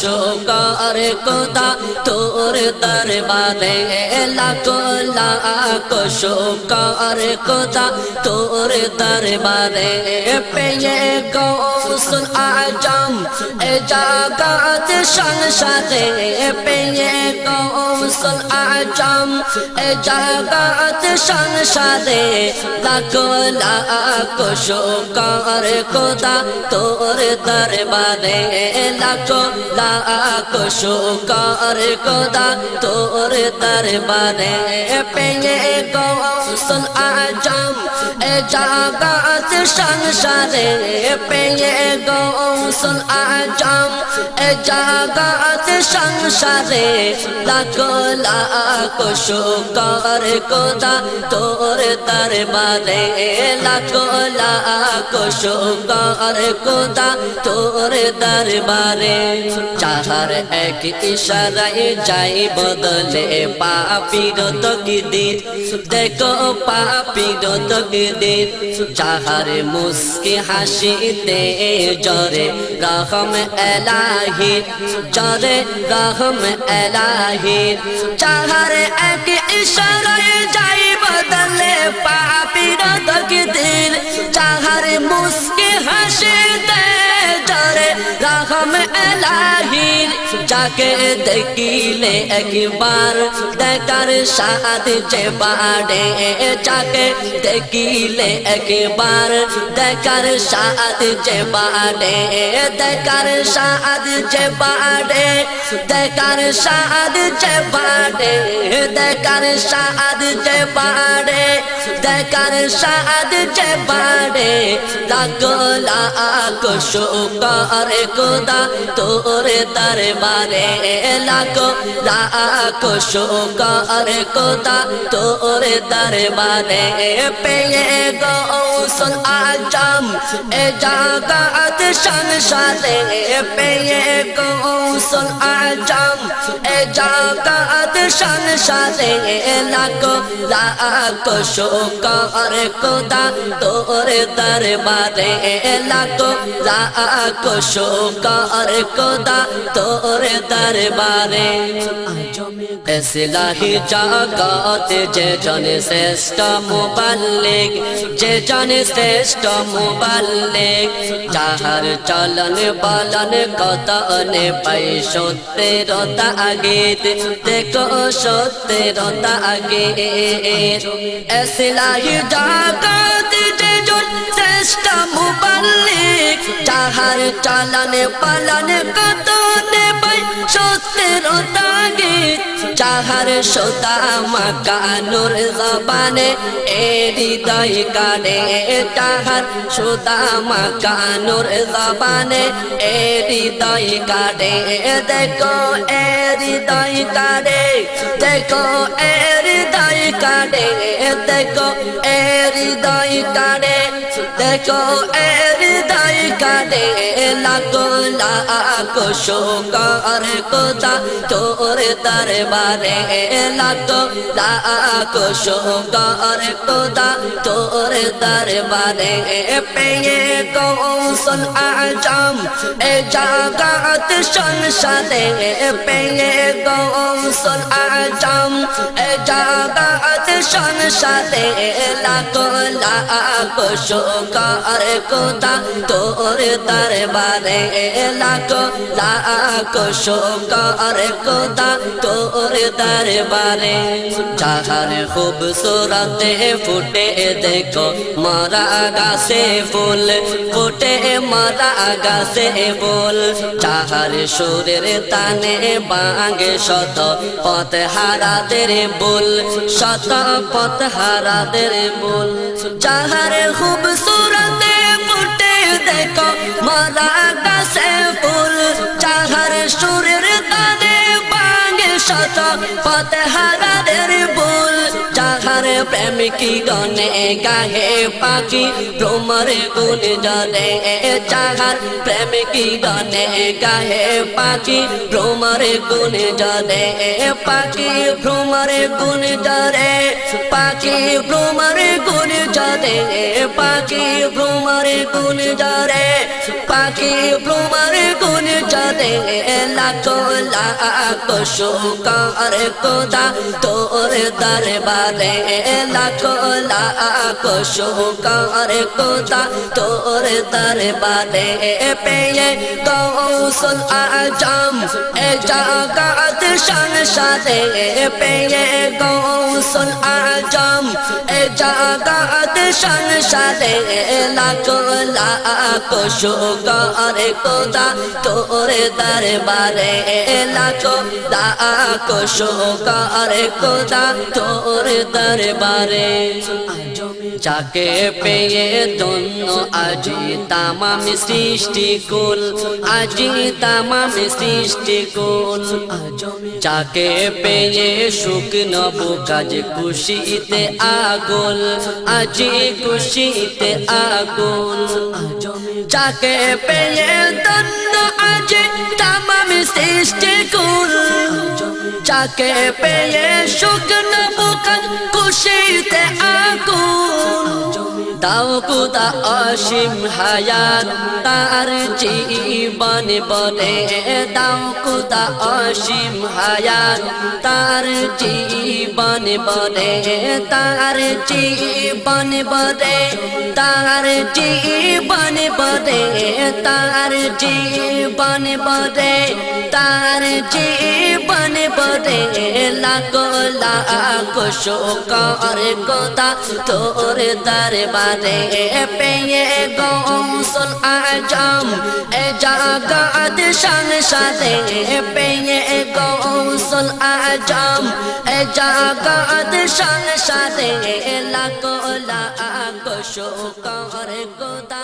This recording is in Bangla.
শুকর কোদা তোর দরবারে লাখো লাখো শুকর কোদা তোর দরবারে পেয়ে গৌসুল আজম এ জাগাত সংসারে পেয়ে গৌসুল আজম এ জাগাত সংসারে লাখো লাখো শুকর কোদা তোর দরবারে লাখো লাখো শুকর কোদা তোর দরবারে পেয়ে গৌসুল আজম এ জাগাত সংসারে পেয়ে গৌসুল আজম এ জাগাত সংসারে লাখো লাখো শুকর কোদা তোর দরবারে লাখো লাখো শুকর কোদা তোর দরবারে চাহার এক ইশারায় যাই বদলে পাপির তকদির দেখো পাপির তকদির চাহার মুস্কি হাসিতে জরে রহম এলাহি জরে রহম এলাহি চাহার এক ইশারায় যাই বদলে পাপির তকদির চাহার মুস্কি হাসিতে জরে রহম এলাহির যাকে দেখিলে একবার দেখার সাথ যে বাড়ে যাকে দেখিলে একবার দেখার সাথ যে বাড়ে দেখার সাথ যে বাড়ে দেখার সাথ যে বাড়ে দেখার সাথ যে বাড়ে দেখার সাথ যে বাড়ে লাগো লাখো শুকর কোদা তোরে তোর দরবারে লাখো লাখো শুকর কোদা তোর দরবারে পেয়ে গৌসল আজম, এ জাগাত সংসারে পেয়ে গৌসল আজম, এ জাগাত সংসারে লাখো লাখো শুকর কোদা তোর দরবারে লাখো লাখো শুকর কোদা তোর দরবারে। এসলাহি জগত যে জন শ্রেষ্ঠ মুবাল্লিক যে জন শ্রেষ্ঠ মুবাল্লিক, যাহার চলন বলন কত নে পাই সত্যের তাগিদ, দেখো সত্যের তাগিদ। এসলাহি জগত যে জন শ্রেষ্ঠ মুবাল্লিক, যাহার চলনে পালন কত সত্যের তাগিদ যাহার সোতা মাকানুর জবানে, এ হৃদয় কানে যাহার সোতা মাকানুর জবানে, এ হৃদয় কানে দেখো, এ হৃদয় কানে, দেখো, এ হৃদয় কানে দেখো, এ হৃদয় কানে, দেখো, এ হৃদয় কানে লাগো লাগো, শোকর কোথা তোর দরবারে। লাগো লাগো শোকর কোথা তোর দরবারে। পেয়ে কৌশল আজাম, এ জাগাত সংসারে পেয়ে কৌশল আজম, এ জাগাত সংসারে লাগো লাগো শোকর কোথা তোর দরবারে লাখো লাখো শোকর কোথা তোর দরবারে যাহার খুবসুরতে ফুটে দেখো, মারা গাছে ফুল ফুটে মারা গাছে ফুল যাহার সুরের তানে বাঙ্গে শত পথ হারাদের বুল, শত পথ হারাদের বুল। যাহার খুবসুরতে ফুটে দেখো মারা গাছে ফুল চাহার সুরের তানে বাঙ্গে শত পথ বুল চাহার প্রেমিকি গনে গাহে পাখি ভ্রমর গুণ জলে চাহার প্রেমিকি গনে গাহে পাখি ভ্রমর গুণ জলে পাখি ভ্রমর গুণ জলে পাখি ভ্রমর গুণ জলে পাখি ভ্রমর গুণ জরে পাখি ভ্রমর বদে লাখো লাখো শুকর কোদা তোর দরবারে লাখো লাখো শুকর কোদা তোর দরবারে পেয়ে কৌশল আজম এ জাগাত সংসদে পেয়ে কৌশল আজম এ জাগাত সংসদে লাখো লাখো শুকর কোদা তোর দরবারে লাখো লাখো শুকর কোদা তোর দরবারে যাকে পেয়ে ধন্য আজি তামাম সৃষ্টি কুল আজি তামাম সৃষ্টি কুল যাকে পেয়ে শুকনো বুকাজ খুশিতে আগুল, আজি খুশিতে আগুল। যাকে পেয়ে ধন্য আজি তামাম সৃষ্টি কুল যাকে পেয়ে শুকনো বুকাজ আগুল দাও কুদা অসীম হায়াত, তার জীবন বলে। দাও কুদা অসীম হায়াত, তার জীবন বলে। তার জীবন বলে, তার জীবন বলে। তার জীবন বলে, তার জীবন লাখো লাখো শোকর কথা তোর দরবারে পেয়ে গৌসল আজম। এ জাগাত সংসদে পেয়ে গৌসল আজম। এ জাগাত সংসদে লাখো লাখো শোকর কথা